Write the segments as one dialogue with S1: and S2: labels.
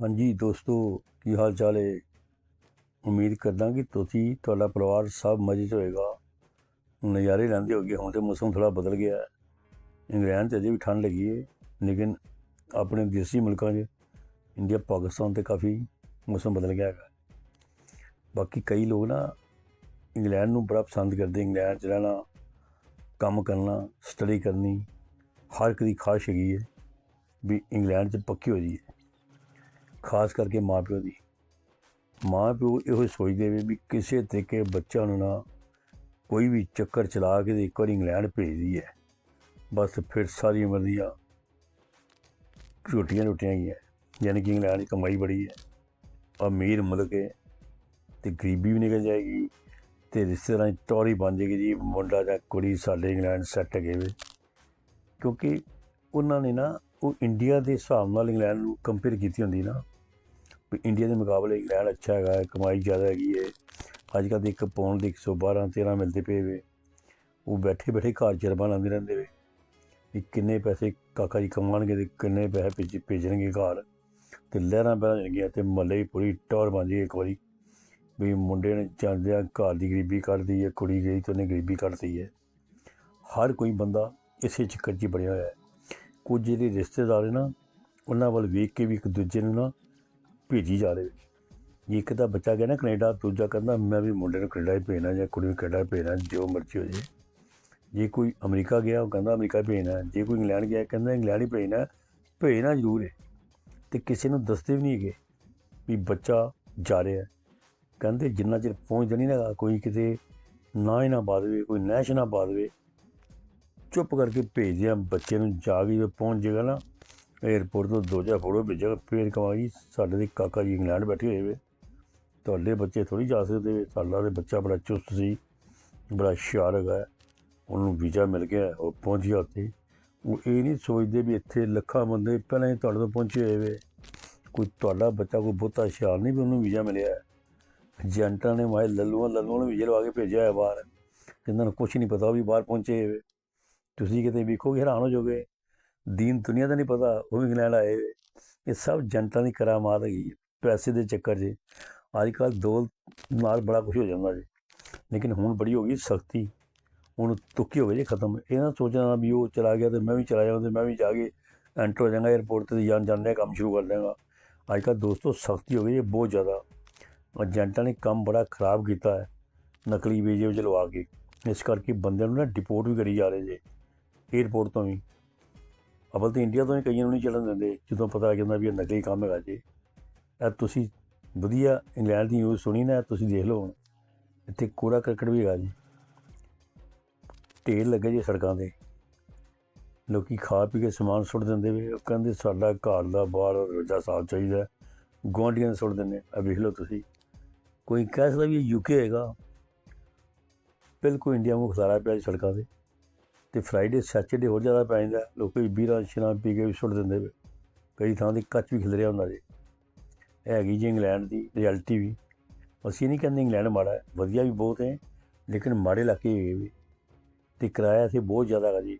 S1: ਹਾਂਜੀ ਦੋਸਤੋ ਕੀ ਹਾਲ ਚਾਲ ਹੈ ਉਮੀਦ ਕਰਦਾ ਕਿ ਤੁਸੀਂ ਤੁਹਾਡਾ ਪਰਿਵਾਰ ਸਭ ਮਜ਼ੇ 'ਚ ਹੋਏਗਾ ਨਜ਼ਾਰੇ ਲੈਂਦੇ ਹੋਗੇ ਹੁਣ ਤੇ ਮੌਸਮ ਥੋੜਾ ਬਦਲ ਗਿਆ ਹੈ ਇੰਗਲੈਂਡ 'ਚ ਅਜੇ ਵੀ ਠੰਡ ਲੱਗੀ ਹੈ ਲੇਕਿਨ ਆਪਣੇ ਦੇਸੀ ਮੁਲਕਾਂ 'ਚ ਇੰਡੀਆ ਪਾਕਿਸਤਾਨ ਤੇ ਕਾਫੀ ਮੌਸਮ ਬਦਲ ਗਿਆ ਹੈਗਾ ਬਾਕੀ ਕਈ ਲੋਕ ਨਾ ਇੰਗਲੈਂਡ ਨੂੰ ਬੜਾ ਪਸੰਦ ਕਰਦੇ ਇੰਗਲੈਂਡ 'ਚ ਰਹਿਣਾ ਕੰਮ ਕਰਨਾ ਸਟੱਡੀ ਕਰਨੀ ਹਰ ਇੱਕ ਦੀ ਖਾਸ਼ ਹੈਗੀ ਹੈ ਵੀ ਇੰਗਲੈਂਡ 'ਚ ਪੱਕੀ ਹੋ ਜਾਈਏ ਖਾਸ ਕਰਕੇ ਮਾਪਿਓ ਦੀ। ਮਾਪਿਓ ਇਹੋ ਸੋਚਦੇ ਵੀ ਵੀ ਕਿਸੇ ਤਰੀਕੇ ਬੱਚਾ ਨੂੰ ਨਾ ਕੋਈ ਵੀ ਚੱਕਰ ਚਲਾ ਕੇ ਇੱਕ ਵਾਰੀ ਇੰਗਲੈਂਡ ਭੇਜਦੀ ਹੈ ਬਸ ਫਿਰ ਸਾਰੀ ਉਮਰ ਦੀਆਂ ਰੋਟੀਆਂ ਰੋਟੀਆਂ ਹੀ ਹੈ ਯਾਨੀ ਕਿ ਇੰਗਲੈਂਡ ਦੀ ਕਮਾਈ ਬੜੀ ਹੈ ਅਮੀਰ ਮੁਲਕ ਹੈ ਤੇ ਗਰੀਬੀ ਵੀ ਨਿਕਲ ਜਾਏਗੀ ਤੇ ਰਿਸ਼ਤੇਦਾਰਾਂ ਦੀ ਟੌਰੀ ਬਣ ਜਾਏਗੀ ਜੀ। ਮੁੰਡਾ ਜਾਂ ਕੁੜੀ ਸਾਡੇ ਇੰਗਲੈਂਡ ਸੈੱਟ ਗਏ ਵੇ। ਕਿਉਂਕਿ ਉਹਨਾਂ ਨੇ ਨਾ ਉਹ ਇੰਡੀਆ ਦੇ ਹਿਸਾਬ ਨਾਲ ਇੰਗਲੈਂਡ ਨੂੰ ਕੰਪੇਅਰ ਕੀਤੀ ਹੁੰਦੀ ਨਾ। ਵੀ ਇੰਡੀਆ ਦੇ ਮੁਕਾਬਲੇ ਇੰਗਲੈਂਡ ਅੱਛਾ ਹੈਗਾ ਹੈ, ਕਮਾਈ ਜ਼ਿਆਦਾ ਹੈਗੀ ਹੈ ਅੱਜ ਕੱਲ੍ਹ ਦੇ ਇੱਕ ਪੌਂਡ ਦੇ 112 13 ਮਿਲਦੇ ਪਏ ਵੇ। ਉਹ ਬੈਠੇ ਬੈਠੇ ਘਰ ਜਰਬਾ ਲਾਉਂਦੇ ਰਹਿੰਦੇ ਵੇ। ਵੀ ਕਿੰਨੇ ਪੈਸੇ ਕਾਕਾ ਜੀ ਕਮਾਉਣਗੇ ਤੇ ਕਿੰਨੇ ਪੈਸੇ ਭੇਜ ਭੇਜਣਗੇ ਘਰ। ਤੇ ਲਹਿਰਾਂ ਬਹਿ ਜਾਣਗੀਆਂ ਤੇ ਮੱਲੇ ਪੂਰੀ ਟੌਰ ਬਣ ਜਾਏ ਇੱਕ ਵਾਰੀ। ਵੀ ਮੁੰਡੇ ਨੇ ਜਾਂਦਿਆਂ ਘਰ ਦੀ ਗਰੀਬੀ ਕੱਢਦੀ ਹੈ ਕੁੜੀ ਗਈ ਤੇ ਉਹਨੇ ਗਰੀਬੀ ਕੱਢਦੀ ਹੈ। ਹਰ ਕੋਈ ਬੰਦਾ ਇਸੇ ਚੱਕਰ 'ਚ ਹੀ ਬਣਿਆ ਹੋਇਆ ਹੈ। ਕੁਝ ਜਿਹੜੇ ਰਿਸ਼ਤੇਦਾਰ ਨੇ ਨਾ ਉਹਨਾਂ ਵੱਲ ਵੇਖ ਕੇ ਵੀ ਇੱਕ ਦੂਜੇ ਨੂੰ ਨਾ ਭੇਜੀ ਜਾ ਰਹੇ ਜੇ ਇੱਕ ਤਾਂ ਬੱਚਾ ਗਿਆ ਨਾ ਕੈਨੇਡਾ, ਦੂਜਾ ਕਹਿੰਦਾ, ਮੈਂ ਵੀ ਮੁੰਡੇ ਨੂੰ ਕੈਨੇਡਾ ਹੀ ਭੇਜਣਾ ਜਾਂ ਕੁੜੀ ਨੂੰ ਕੈਨੇਡਾ ਭੇਜਣਾ, ਜੋ ਮਰਜ਼ੀ ਹੋ ਜੇ। ਜੇ ਕੋਈ ਅਮਰੀਕਾ ਗਿਆ, ਉਹ ਕਹਿੰਦਾ, ਅਮਰੀਕਾ ਭੇਜਣਾ। ਜੇ ਕੋਈ ਇੰਗਲੈਂਡ ਗਿਆ, ਕਹਿੰਦਾ, ਇੰਗਲੈਂਡ ਹੀ ਭੇਜਣਾ ਭੇਜਣਾ ਜ਼ਰੂਰ ਹੈ ਤੇ ਕਿਸੇ ਨੂੰ ਦੱਸਦੇ ਵੀ ਨਹੀਂ ਹੈਗੇ ਵੀ ਬੱਚਾ ਜਾ ਰਿਹਾ। ਕਹਿੰਦੇ, ਜਿੰਨਾ ਚਿਰ ਪਹੁੰਚਦਾ ਨਹੀਂ ਨਾ ਕੋਈ ਕਿਤੇ ਨਾ ਹੀ ਨਾ ਪਾ ਦੇਵੇ ਕੋਈ ਨੈਸ਼ ਨਾ ਪਾ ਦੇਵੇ ਚੁੱਪ ਕਰਕੇ ਭੇਜ ਦਿਆਂ ਬੱਚੇ ਨੂੰ, ਜਾ ਕੇ ਪਹੁੰਚ ਜਾਏਗਾ ਨਾ 에ਅਰਪੋਰਟ ਤੋਂ ਦੋ ਚਾਰ ਫੋਟੋ ਭੇਜੇਗਾ ਫੇਰ ਕਹਾਂਗੀ ਸਾਡੇ ਦੇ ਕਾਕਾ ਜੀ ਇੰਗਲੈਂਡ ਬੈਠੇ ਹੋਏ ਵੇ। ਤੁਹਾਡੇ ਬੱਚੇ ਥੋੜੀ ਜਾ ਸਕਦੇ ਵੇ, ਸਾਡਾ ਤੇ ਬੱਚਾ ਬੜਾ ਚੁਸਤ ਸੀ, ਬੜਾ ਹੁਸ਼ਿਆਰ ਹੈਗਾ ਉਹਨੂੰ ਵੀਜ਼ਾ ਮਿਲ ਗਿਆ, ਉਹ ਪਹੁੰਚ ਗਿਆ ਉੱਥੇ। ਉਹ ਇਹ ਨਹੀਂ ਸੋਚਦੇ ਵੀ ਇੱਥੇ ਲੱਖਾਂ ਬੰਦੇ ਪਹਿਲਾਂ ਹੀ ਤੁਹਾਡੇ ਤੋਂ ਪਹੁੰਚੇ ਹੋਏ ਵੇ। ਕੋਈ ਤੁਹਾਡਾ ਬੱਚਾ ਕੋਈ ਬਹੁਤਾ ਹੁਸ਼ਿਆਰ ਨਹੀਂ ਵੀ ਉਹਨੂੰ ਵੀਜ਼ਾ ਮਿਲਿਆ ਏਜੰਟਾਂ ਨੇ ਮਾਏ ਲੱਲੂਆਂ ਲੱਲੂਆਂ ਨੂੰ ਵੀਜ਼ਾ ਲਵਾ ਕੇ ਭੇਜਿਆ ਹੈ ਬਾਹਰ। ਜਿਨ੍ਹਾਂ ਨੂੰ ਕੁਝ ਨਹੀਂ ਪਤਾ ਉਹ ਵੀ ਬਾਹਰ ਪਹੁੰਚੇ ਹੋਏ ਤੁਸੀਂ ਕਿਤੇ ਵੇਖੋਗੇ, ਹੈਰਾਨ ਹੋ ਜਾਓਗੇ। ਦੀਨ ਦੁਨੀਆ ਦਾ ਨਹੀਂ ਪਤਾ, ਉਹ ਵੀ ਇੰਗਲੈਂਡ ਆਏ ਇਹ ਸਭ ਜਨਤਾ ਦੀ ਕਰਾਮਾਤ ਹੈਗੀ ਹੈ ਪੈਸੇ ਦੇ ਚੱਕਰ 'ਚ ਅੱਜ ਕੱਲ੍ਹ ਦੌਲਤ ਨਾਲ ਬੜਾ ਕੁਝ ਹੋ ਜਾਂਦਾ ਜੀ। ਲੇਕਿਨ ਹੁਣ ਬੜੀ ਹੋ ਗਈ ਸਖਤੀ। ਹੁਣ ਤੁੱਕੀ ਹੋ ਗਈ ਜੀ ਖਤਮ। ਇਹ ਨਾ ਸੋਚਣਾ ਵੀ ਉਹ ਚਲਾ ਗਿਆ ਤੇ ਮੈਂ ਵੀ ਚਲਾ ਜਾਵਾਂ ਤੇ ਮੈਂ ਵੀ ਜਾ ਕੇ ਐਂਟਰ ਹੋ ਜਾਵਾਂਗਾ 에ਅਰਪੋਰਟ ਤੇ ਜਾਣ ਜਾਂਦੇ ਕੰਮ ਸ਼ੁਰੂ ਕਰ ਦੇਵਾਂਗਾ। ਅੱਜ ਕੱਲ੍ਹ ਦੋਸਤੋ ਸਖਤੀ ਹੋ ਗਈ ਹੈ ਬਹੁਤ ਜ਼ਿਆਦਾ। ਏਜੰਟਾਂ ਨੇ ਕੰਮ ਬੜਾ ਖਰਾਬ ਕੀਤਾ ਹੈ, ਨਕਲੀ ਵੀਜ਼ੇ ਵਿੱਚ ਲਵਾ ਕੇ। ਇਸ ਕਰਕੇ ਬੰਦਿਆਂ ਨੂੰ ਨਾ ਡਿਪੋਰਟ ਵੀ ਕਰੀ ਜਾ ਰਹੇ ਜੇ 에ਅਰਪੋਰਟ ਤੋਂ ਵੀ। ਅਵਲ ਤੇ ਇੰਡੀਆ ਤੋਂ ਹੀ ਕਈਆਂ ਨੂੰ ਨਹੀਂ ਚੱਲਣ ਦਿੰਦੇ, ਜਦੋਂ ਪਤਾ ਲੱਗ ਜਾਂਦਾ ਵੀ ਇਹ ਨਕਲੀ ਕੰਮ ਹੈਗਾ ਜੀ। ਇਹ ਤੁਸੀਂ ਵਧੀਆ ਇੰਗਲੈਂਡ ਦੀ ਨਿਊਜ਼ ਸੁਣੀ ਨਾ, ਤੁਸੀਂ ਦੇਖ ਲਓ ਹੁਣ। ਇੱਥੇ ਕੂੜਾ ਕਰਕਟ ਵੀ ਹੈਗਾ ਜੀ। ਢੇਰ ਲੱਗੇ ਜੀ ਸੜਕਾਂ ਤੇ। ਲੋਕੀ ਖਾ ਪੀ ਕੇ ਸਮਾਨ ਸੁੱਟ ਦਿੰਦੇ ਵੇ। ਉਹ ਕਹਿੰਦੇ ਸਾਡਾ ਘਰ ਦਾ ਬਾਹਰ ਰੋਜਾ ਸਾਫ਼ ਚਾਹੀਦਾ ਗੁਆਂਢੀਆਂ ਨੂੰ ਸੁੱਟ ਦਿੰਦੇ। ਆ ਵੇਖ ਲਓ ਤੁਸੀਂ। ਕੋਈ ਕਹਿ ਸਕਦਾ ਵੀ ਯੂਕੇ ਹੈਗਾ। ਬਿਲਕੁਲ ਇੰਡੀਆ ਨੂੰ ਖਸਾਰਾ ਪਿਆ ਜੀ ਸੜਕਾਂ ਤੇ। ਤੇ ਫਰਾਈਡੇ ਸੈਚਰਡੇ ਹੋਰ ਜ਼ਿਆਦਾ ਪੈ ਜਾਂਦਾ, ਲੋਕੀ ਬੀਰਾਂ ਸ਼ਰਾਬ ਪੀ ਕੇ ਵੀ ਸੁੱਟ ਦਿੰਦੇ ਵੇ ਕਈ ਥਾਂ ਦੀ ਕੱਚ ਵੀ ਖਿਲਰਿਆ ਹੁੰਦਾ ਜੀ ਇਹ ਹੈਗੀ ਜੀ ਇੰਗਲੈਂਡ ਦੀ ਰਿਐਲਿਟੀ ਵੀ। ਅਸੀਂ ਨਹੀਂ ਕਹਿੰਦੇ ਇੰਗਲੈਂਡ ਮਾੜਾ ਹੈ, ਵਧੀਆ ਵੀ ਬਹੁਤ ਹੈ, ਲੇਕਿਨ ਮਾੜੇ ਇਲਾਕੇ ਹੈਗੇ ਵੀ। ਤੇ ਕਿਰਾਇਆ ਇੱਥੇ ਬਹੁਤ ਜ਼ਿਆਦਾ ਹੈਗਾ ਜੀ।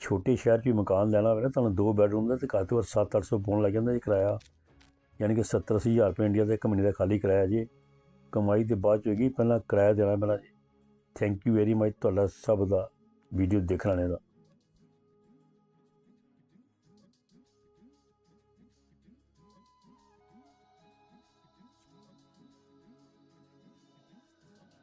S1: ਛੋਟੇ ਸ਼ਹਿਰ 'ਚ ਵੀ ਮਕਾਨ ਲੈਣਾ ਹੋਵੇ ਨਾ, ਤੁਹਾਨੂੰ ਦੋ ਬੈਡਰੂਮ ਦਾ ਤੇ ਘੱਟ ਤੋਂ ਘੱਟ 7-800 ਪਾਉਣ ਲੱਗ ਜਾਂਦਾ ਜੀ ਕਿਰਾਇਆ। ਯਾਨੀ ਕਿ 70 ਹਜ਼ਾਰ ਰੁਪਏ ਇੰਡੀਆ ਦਾ ਇੱਕ ਮਹੀਨੇ ਦਾ ਖਾਲੀ ਕਿਰਾਇਆ ਜੀ। ਕਮਾਈ ਤੇ ਬਾਅਦ 'ਚ ਹੋਏਗੀ, ਪਹਿਲਾਂ ਕਿਰਾਇਆ ਦੇਣਾ ਪੈਣਾ ਜੀ। ਥੈਂਕ ਯੂ ਵੈਰੀ ਮਚ ਤੁਹਾਡਾ ਸਭ ਦਾ। ਵੀਡੀਓ ਦੇਖਣ ਆਣੇ ਦਾ।